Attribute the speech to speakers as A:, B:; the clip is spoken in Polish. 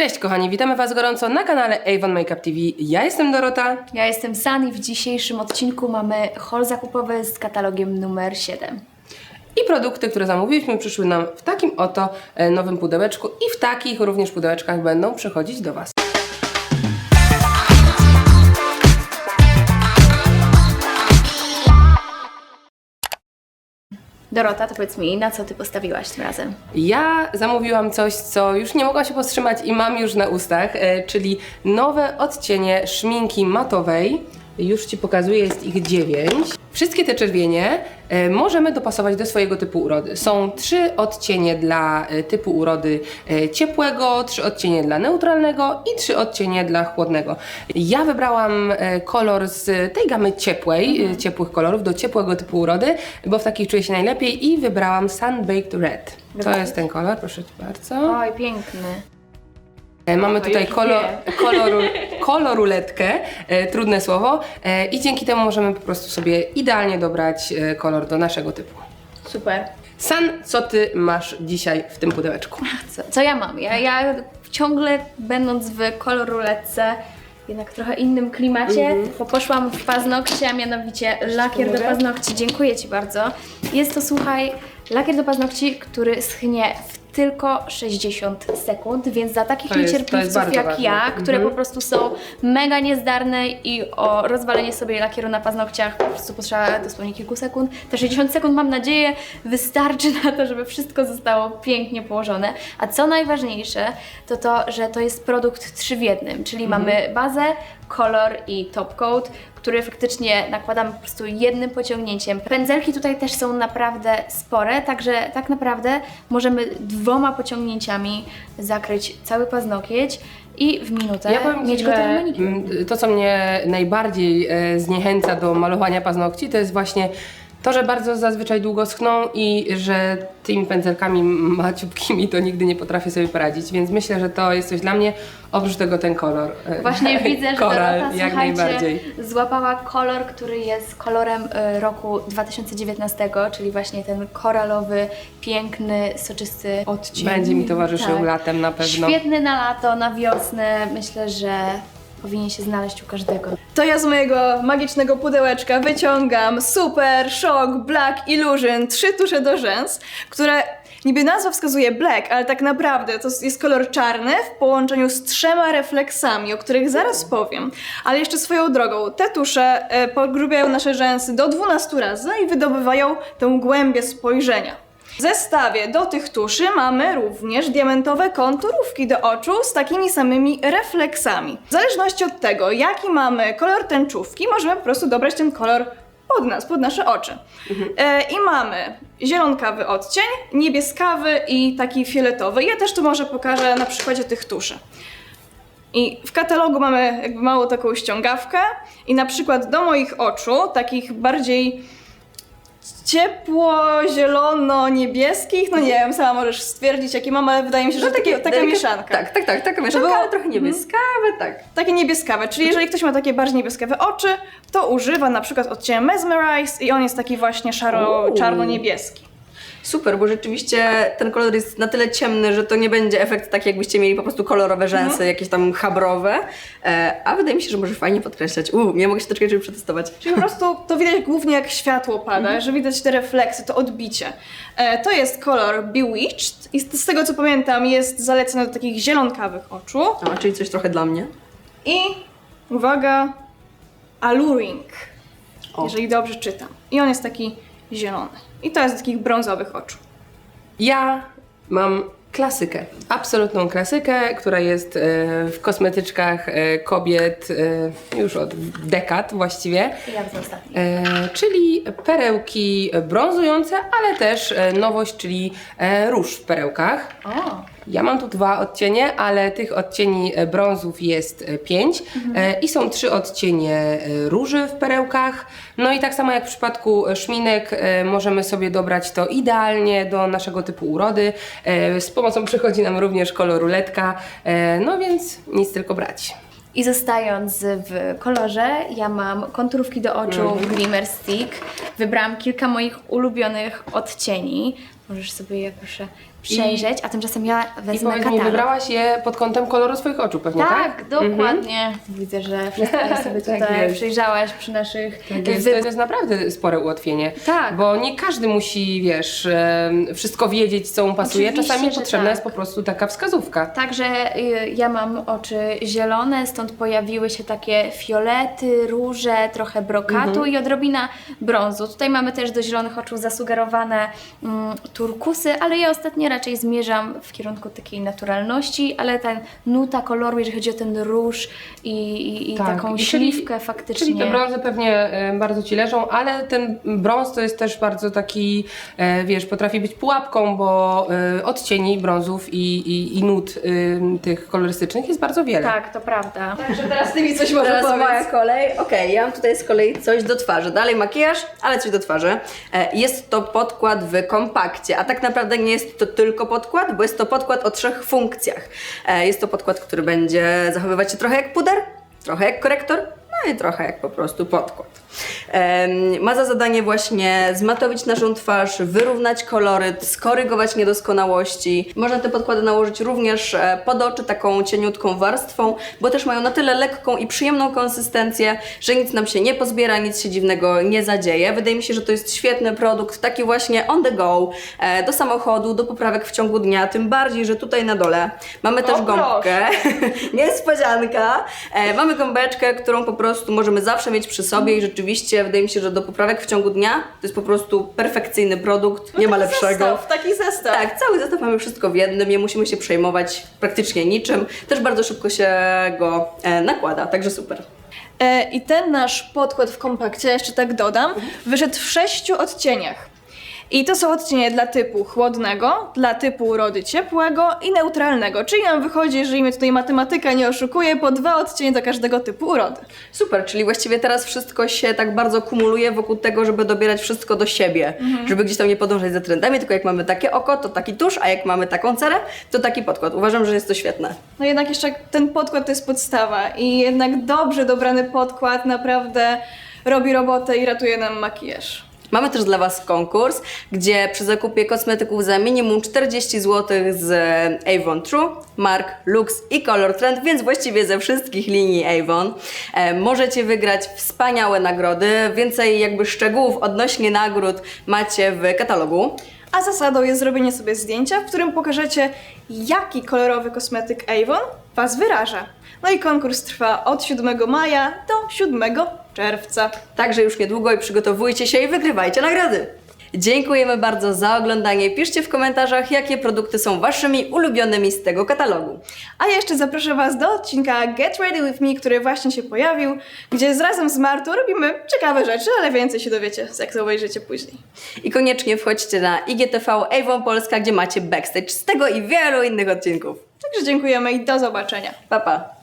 A: Cześć kochani, witamy Was gorąco na kanale Avon Makeup TV. Ja jestem Dorota.
B: Ja jestem San i w dzisiejszym odcinku mamy haul zakupowy z katalogiem numer 7.
A: I produkty, które zamówiliśmy, przyszły nam w takim oto e, nowym pudełeczku i w takich również pudełeczkach będą przychodzić do Was.
B: Dorota, to powiedz mi, na co ty postawiłaś tym razem?
A: Ja zamówiłam coś, co już nie mogłam się powstrzymać i mam już na ustach, e, czyli nowe odcienie szminki matowej. Już Ci pokazuję, jest ich dziewięć. Wszystkie te czerwienie e, możemy dopasować do swojego typu urody. Są trzy odcienie dla e, typu urody e, ciepłego, trzy odcienie dla neutralnego i trzy odcienie dla chłodnego. Ja wybrałam kolor z tej gamy ciepłej, e, ciepłych kolorów do ciepłego typu urody, bo w takich czuję się najlepiej i wybrałam Sunbaked Red. To
B: Wybrałeś?
A: jest ten kolor, proszę Cię bardzo.
B: Oj, piękny.
A: E, Mamy tutaj kolor,
B: wiem.
A: koloru, koloruletkę, e, trudne słowo, e, i dzięki temu możemy po prostu sobie idealnie dobrać e, kolor do naszego typu.
B: Super.
A: San, co Ty masz dzisiaj w tym pudełeczku?
B: Co, co ja mam? Ja, ja ciągle będąc w koloruletce, jednak trochę innym klimacie, bo poszłam w paznokcie, a mianowicie lakier do paznokci. Dziękuję Ci bardzo. Jest to, słuchaj, lakier do paznokci, który schnie w tylko 60 sekund, więc za takich
A: To jest- to jest
B: niecierpliwców
A: bardzo
B: jak
A: ważne.
B: ja, które
A: Mhm.
B: po prostu są mega niezdarne i o rozwalenie sobie lakieru na paznokciach po prostu potrzeba dosłownie kilku sekund. Te 60 sekund mam nadzieję wystarczy na to, żeby wszystko zostało pięknie położone. A co najważniejsze, to to, że to jest produkt trzy w jednym, czyli mamy bazę, kolor i top coat, który faktycznie nakładamy po prostu jednym pociągnięciem. Pędzelki tutaj też są naprawdę spore, także tak naprawdę możemy dwoma pociągnięciami zakryć cały paznokieć i w minutę
A: Ja powiem
B: mieć gotowy manikur.
A: mm, to, co mnie najbardziej e, zniechęca do malowania paznokci, to jest właśnie to, że bardzo zazwyczaj długo schną i że tymi pędzelkami maciupkimi to nigdy nie potrafię sobie poradzić, więc myślę, że to jest coś dla mnie. Oprócz tego ten kolor. e,
B: Właśnie widzę, że
A: Koral,
B: Dorota,
A: jak najbardziej.
B: złapała kolor, który jest kolorem y, roku 2019, czyli właśnie ten koralowy, piękny, soczysty odcień.
A: Będzie mi towarzyszył
B: Tak.
A: latem na pewno.
B: Świetny na lato, na wiosnę. Myślę, że powinien się znaleźć u każdego.
C: To ja z mojego magicznego pudełeczka wyciągam Super Shock Black Illusion trzy tusze do rzęs, które niby nazwa wskazuje black, ale tak naprawdę to jest kolor czarny w połączeniu z trzema refleksami, o których zaraz powiem. Ale jeszcze swoją drogą, te tusze e, pogrubiają nasze rzęsy do 12 razy i wydobywają tę głębię spojrzenia. W zestawie do tych tuszy mamy również diamentowe konturówki do oczu z takimi samymi refleksami. W zależności od tego, jaki mamy kolor tęczówki, możemy po prostu dobrać ten kolor pod nas, pod nasze oczy. E, I mamy zielonkawy odcień, niebieskawy i taki fioletowy. Ja też tu może pokażę na przykładzie tych tuszy. I w katalogu mamy jakby małą taką ściągawkę i na przykład do moich oczu, takich bardziej ciepło-zielono-niebieskich, no nie wiem, sama możesz stwierdzić jakie mam, ale wydaje mi się, że takie, taka
D: delikatne-
C: mieszanka.
D: Tak, tak, tak, taka mieszanka,
C: było-
D: ale trochę niebieskawe, tak.
C: Takie niebieskawe, czyli jeżeli ktoś ma takie bardziej niebieskawe oczy, to używa na przykład odcienia Mesmerize i on jest taki właśnie szaro,
D: Uuu.
C: czarno-niebieski.
D: Super, bo rzeczywiście ten kolor jest na tyle ciemny, że to nie będzie efekt taki, jakbyście mieli po prostu kolorowe rzęsy, jakieś tam chabrowe, e, a wydaje mi się, że może fajnie podkreślać. Uuu, ja mogę się troszkę żeby przetestować.
C: Czyli po prostu to widać głównie jak światło pada, że widać te refleksy, to odbicie. E, to jest kolor Bewitched i z z tego co pamiętam jest zalecany do takich zielonkawych oczu.
D: A, czyli coś trochę dla mnie.
C: I uwaga, Alluring,
D: O.
C: jeżeli dobrze czytam. I on jest taki zielony. I to jest z takich brązowych oczu.
A: Ja mam klasykę, absolutną klasykę, która jest e, w kosmetyczkach e, kobiet e, już od dekad właściwie.
B: Ja w ostatni.
A: E, czyli perełki brązujące, ale też e, nowość, czyli e, róż w perełkach.
B: O,
A: Ja mam tu dwa odcienie, ale tych odcieni e, brązów jest e, pięć e, i są trzy odcienie róży w perełkach. No i tak samo jak w przypadku szminek możemy sobie dobrać to idealnie do naszego typu urody. Z pomocą przychodzi nam również koloruletka, e, no więc nic tylko brać.
B: I zostając w kolorze, ja mam konturówki do oczu
A: Mhm.
B: Glimmer Stick. Wybrałam kilka moich ulubionych odcieni. możesz sobie je proszę przejrzeć, a tymczasem ja
A: I
B: wezmę
A: powiedz mi,
B: katalog.
A: wybrałaś je pod kątem koloru swoich oczu pewnie, tak?
B: Tak, dokładnie. Widzę, że wszystko sobie
A: Tak
B: tutaj
A: jest.
B: przejrzałaś przy naszych
A: Tak jest, to jest naprawdę spore ułatwienie.
B: Tak.
A: Bo nie każdy musi, wiesz, em, wszystko wiedzieć, co mu pasuje.
B: Oczywiście,
A: Czasami
B: że
A: potrzebna
B: tak.
A: jest po prostu taka wskazówka.
B: Także y, ja mam oczy zielone, stąd pojawiły się takie fiolety, róże, trochę brokatu
A: Mhm.
B: i odrobina brązu. Tutaj mamy też do zielonych oczu zasugerowane mm, turkusy, ale ja ostatnio raczej zmierzam w kierunku takiej naturalności, ale ten nuta koloru, jeżeli chodzi o ten róż i, i, i
A: Tak,
B: taką
A: i czyli-
B: śliwkę faktycznie.
A: Czyli te brązy pewnie e, bardzo Ci leżą, ale ten brąz to jest też bardzo taki, e, wiesz, potrafi być pułapką, bo e, odcieni brązów i, i, i nut tych kolorystycznych jest bardzo wiele.
B: Tak, to prawda.
C: Także teraz ty mi coś może
D: Teraz
C: powiedz.
D: moja kolej. Okej, ja mam tutaj z kolei coś do twarzy. Dalej makijaż, ale coś do twarzy. E, Jest to podkład w kompakcie, a tak naprawdę nie jest to tylko podkład, bo jest to podkład o trzech funkcjach. E, Jest to podkład, który będzie zachowywać się trochę jak puder, trochę jak korektor, no i trochę jak po prostu podkład. Ma za zadanie właśnie zmatowić naszą twarz, wyrównać koloryt, skorygować niedoskonałości. Można te podkłady nałożyć również e, pod oczy taką cieniutką warstwą, bo też mają na tyle lekką i przyjemną konsystencję, że nic nam się nie pozbiera, nic się dziwnego nie zadzieje. Wydaje mi się, że to jest świetny produkt, taki właśnie on the go, e, do samochodu, do poprawek w ciągu dnia, tym bardziej, że tutaj na dole mamy też
C: O,
D: gąbkę. Niespodzianka. E, mamy gąbeczkę, którą po prostu możemy zawsze mieć przy sobie i rzeczywiście wydaje mi się, że do poprawek w ciągu dnia to jest po prostu perfekcyjny produkt, nie ma lepszego.
C: Zestaw, taki zestaw.
D: Tak, cały zestaw mamy wszystko w jednym, nie musimy się przejmować praktycznie niczym. Też bardzo szybko się go e, nakłada, także super.
C: E, I ten nasz podkład w kompakcie, jeszcze tak dodam, wyszedł w sześciu odcieniach. I to są odcienie dla typu chłodnego, dla typu urody ciepłego i neutralnego. Czyli nam wychodzi, jeżeli mnie tutaj matematyka nie oszukuje, po dwa odcienie do każdego typu urody.
D: Super, czyli właściwie teraz wszystko się tak bardzo kumuluje wokół tego, żeby dobierać wszystko do siebie, żeby gdzieś tam nie podążać za trendami, tylko jak mamy takie oko, to taki tusz, a jak mamy taką cerę, to taki podkład. Uważam, że jest to świetne.
C: No jednak jeszcze ten podkład to jest podstawa i jednak dobrze dobrany podkład naprawdę robi robotę i ratuje nam makijaż.
D: Mamy też dla Was konkurs, gdzie przy zakupie kosmetyków za minimum 40 zł z Avon True, Mark, Lux i Color Trend, więc właściwie ze wszystkich linii Avon e, możecie wygrać wspaniałe nagrody. Więcej jakby szczegółów odnośnie nagród macie w katalogu.
C: A zasadą jest zrobienie sobie zdjęcia, w którym pokażecie, jaki kolorowy kosmetyk Avon Was wyraża. No i konkurs trwa od 7 maja do 7 czerwca.
D: Także już niedługo i przygotowujcie się i wygrywajcie nagrody. Dziękujemy bardzo za oglądanie. Piszcie w komentarzach, jakie produkty są Waszymi ulubionymi z tego katalogu.
C: A ja jeszcze zaproszę Was do odcinka Get Ready With Me, który właśnie się pojawił, gdzie z razem z Martą robimy ciekawe rzeczy, ale więcej się dowiecie, jak to obejrzycie później.
D: I koniecznie wchodźcie na IGTV Avon Polska, gdzie macie backstage z tego i wielu innych odcinków.
C: Także dziękujemy i do zobaczenia.
D: Pa, pa!